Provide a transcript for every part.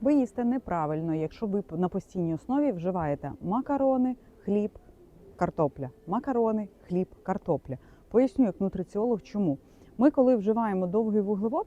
ви їсте неправильно, якщо ви на постійній основі вживаєте макарони, хліб, картопля. Макарони, хліб, картопля. Поясню як нутриціолог, чому. Ми, коли вживаємо довгий вуглевод,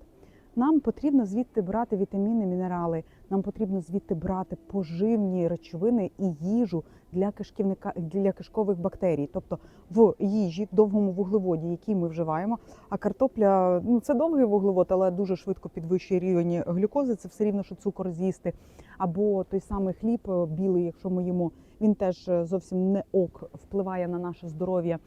нам потрібно звідти брати вітаміни, мінерали, нам потрібно звідти брати поживні речовини і їжу для кишківника для кишкових бактерій. Тобто в їжі, довгому вуглеводі, який ми вживаємо. А картопля ну це довгий вуглевод, але дуже швидко підвищує рівень глюкози. Це все рівно, що цукор з'їсти. Або той самий хліб е, білий, якщо ми їмо, він теж е, зовсім не ок впливає на наше здоров'я.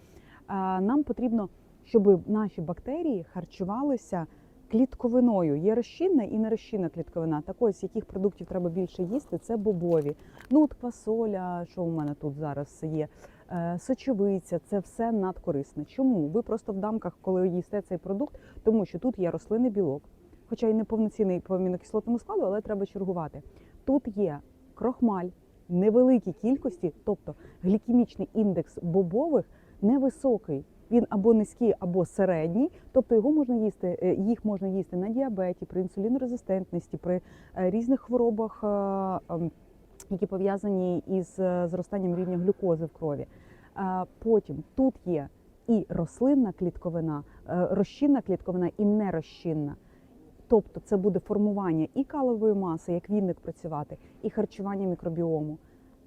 Нам потрібно, щоб наші бактерії харчувалися клітковиною. Є розчинна і нерозчинна клітковина. Так ось, яких продуктів треба більше їсти, це бобові. Ну, от квасоля, що у мене тут зараз є, е, сочевиця, це все надкорисне. Чому? Ви просто в дамках, коли їсте цей продукт, тому що тут є рослинний білок, хоча й не повноцінний по амінокислотному складу, але треба чергувати. Тут є крохмаль, невеликій кількості, тобто глікемічний індекс бобових невисокий. Він або низький, або середній, тобто його можна їсти, е, їх можна їсти на діабеті, при інсулінорезистентності, при е, різних хворобах, е, ем, які пов'язані із зростанням рівня глюкози в крові. Потім тут є і рослинна клітковина, розчинна клітковина і нерозчинна. Тобто це буде формування і калової маси, як вінник працювати, і харчування мікробіому.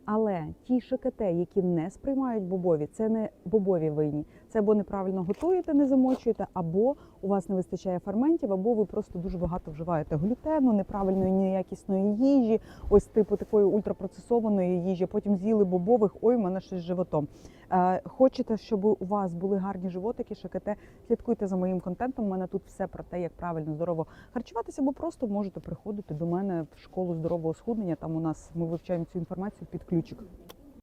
Але ті ШКТ, які не сприймають бобові, це не бобові винні. Це або неправильно готуєте, не замочуєте, або у вас не вистачає ферментів, або ви просто дуже багато вживаєте глютену, неправильної неякісної їжі, ось типу такої ультрапроцесованої їжі. Потім з'їли бобових, ой, в мене щось з животом. Е, хочете, щоб у вас були гарні животики, ШКТ, слідкуйте за моїм контентом. У мене тут все про те, як правильно здорово харчуватися, або просто можете приходити до мене в школу здорового схуднення. Там у нас ми вивчаємо цю інформацію під Kimi çık?